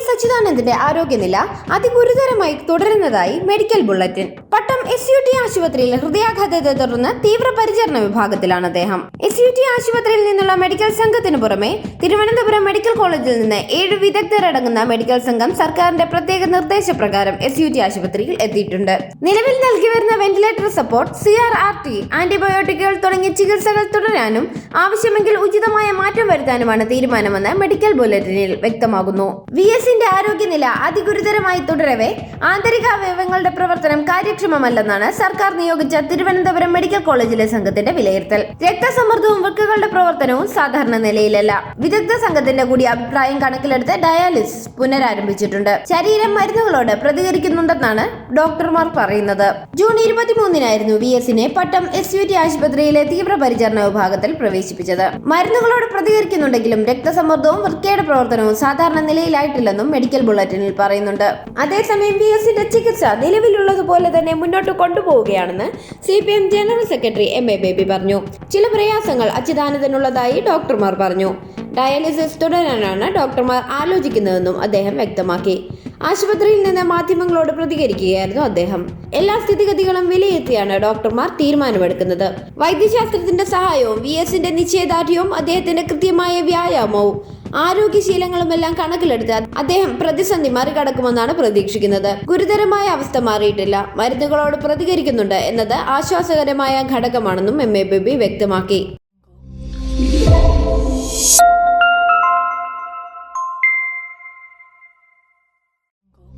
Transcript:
S അച്യുതാനന്ദന്റെ ആരോഗ്യനില അതിഗുരുതരമായി തുടരുന്നതായി medical bulletin. Pattam S U T ആശുപത്രിയിൽ ഹൃദയാഘാതത്തെ തുടർന്ന് തീവ്രപരിചരണ വിഭാഗത്തിലാണ് അദ്ദേഹം. എസ് യു ടി ആശുപത്രിയിൽ നിന്നുള്ള മെഡിക്കൽ സംഘത്തിന് പുറമെ തിരുവനന്തപുരം മെഡിക്കൽ കോളേജിൽ നിന്ന് ഏഴ് വിദഗ്ധരടങ്ങുന്ന മെഡിക്കൽ സംഘം സർക്കാരിന്റെ പ്രത്യേക നിർദ്ദേശപ്രകാരം എസ് യു ടി ആശുപത്രിയിൽ എത്തിയിട്ടുണ്ട്. നിലവിൽ നൽകി വരുന്ന ventilator support C R R T ആന്റിബയോട്ടിക്കുകൾ തുടങ്ങിയ ചികിത്സകൾ തുടരാനും ആവശ്യമെങ്കിൽ ഉചിതമായ മാറ്റം വരുത്താനുമാണ് തീരുമാനമെന്ന് മെഡിക്കൽ ബുള്ളറ്റിനിൽ വ്യക്തമാകുന്നു. വി എസിന്റെ ആരോഗ്യനില അതിഗുരുതരമായി തുടരവെ. ആന്തരിക അവയവങ്ങളുടെ പ്രവർത്തനം കാര്യക്ഷമമല്ലെന്നാണ് സർക്കാർ നിയോഗിച്ച തിരുവനന്തപുരം മെഡിക്കൽ കോളേജിലെ സംഘത്തിന്റെ വിലയിരുത്തൽ. രക്തസമ്മർദ്ദവും വൃക്കകളുടെ പ്രവർത്തനവും സാധാരണ നിലയിലല്ല. വിദഗ്ധ സംഘത്തിന്റെ കൂടി അഭിപ്രായം കണക്കിലെടുത്ത് ഡയാലിസിസ് പുനരാരംഭിച്ചിട്ടുണ്ട്. ശരീരം മരുന്നുകളോട് പ്രതികരിക്കുന്നുണ്ടെന്നാണ് ഡോക്ടർമാർ പറയുന്നത്. ജൂൺ ഇരുപത്തിമൂന്നിനായിരുന്നു വി എസിനെ പട്ടം എസ് യു ടി ആശുപത്രിയിലെ തീവ്രപരിചരണ വിഭാഗത്തിൽ പ്രവേശിപ്പിച്ചത്. മരുന്നുകളോട് പ്രതികരിക്കുന്നുണ്ടെങ്കിലും രക്തസമ്മർദ്ദവും വൃക്കയുടെ പ്രവർത്തനവും സാധാരണ നിലയിലായിട്ടില്ലെന്നും മെഡിക്കൽ ബുള്ളറ്റിനിൽ പറയുന്നുണ്ട്. അതേസമയം വി എസിന്റെ ചികിത്സ നിലവിലുള്ളതുപോലെ തന്നെ മുന്നോട്ട് കൊണ്ടുപോവുകയാണെന്ന് C P M general secretary M A Baby പറഞ്ഞു. ചില പ്രയാസങ്ങൾ അച്യുതാനന്ദനുള്ളതായി ഡോക്ടർമാർ പറഞ്ഞു. ഡയാലിസിസ് തുടരാനാണ് ഡോക്ടർമാർ ആലോചിക്കുന്നതെന്നും അദ്ദേഹം വ്യക്തമാക്കി. ആശുപത്രിയിൽ നിന്ന് മാധ്യമങ്ങളോട് പ്രതികരിക്കുകയായിരുന്നു അദ്ദേഹം. എല്ലാ സ്ഥിതിഗതികളും വിലയിരുത്തിയാണ് ഡോക്ടർമാർ തീരുമാനമെടുക്കുന്നത്. വൈദ്യശാസ്ത്രത്തിന്റെ സഹായവും വി എസിന്റെ നിശ്ചയദാർഢ്യവും അദ്ദേഹത്തിന്റെ കൃത്യമായ വ്യായാമവും ആരോഗ്യശീലങ്ങളുമെല്ലാം കണക്കിലെടുത്ത് അദ്ദേഹം പ്രതിസന്ധി മറികടക്കുമെന്നാണ് പ്രതീക്ഷിക്കുന്നത്. ഗുരുതരമായ അവസ്ഥ മാറിയിട്ടില്ല. മരുന്നുകളോട് പ്രതികരിക്കുന്നുണ്ട് എന്നത് ആശ്വാസകരമായ ഘടകമാണെന്നും എം എ ബേബി വ്യക്തമാക്കി.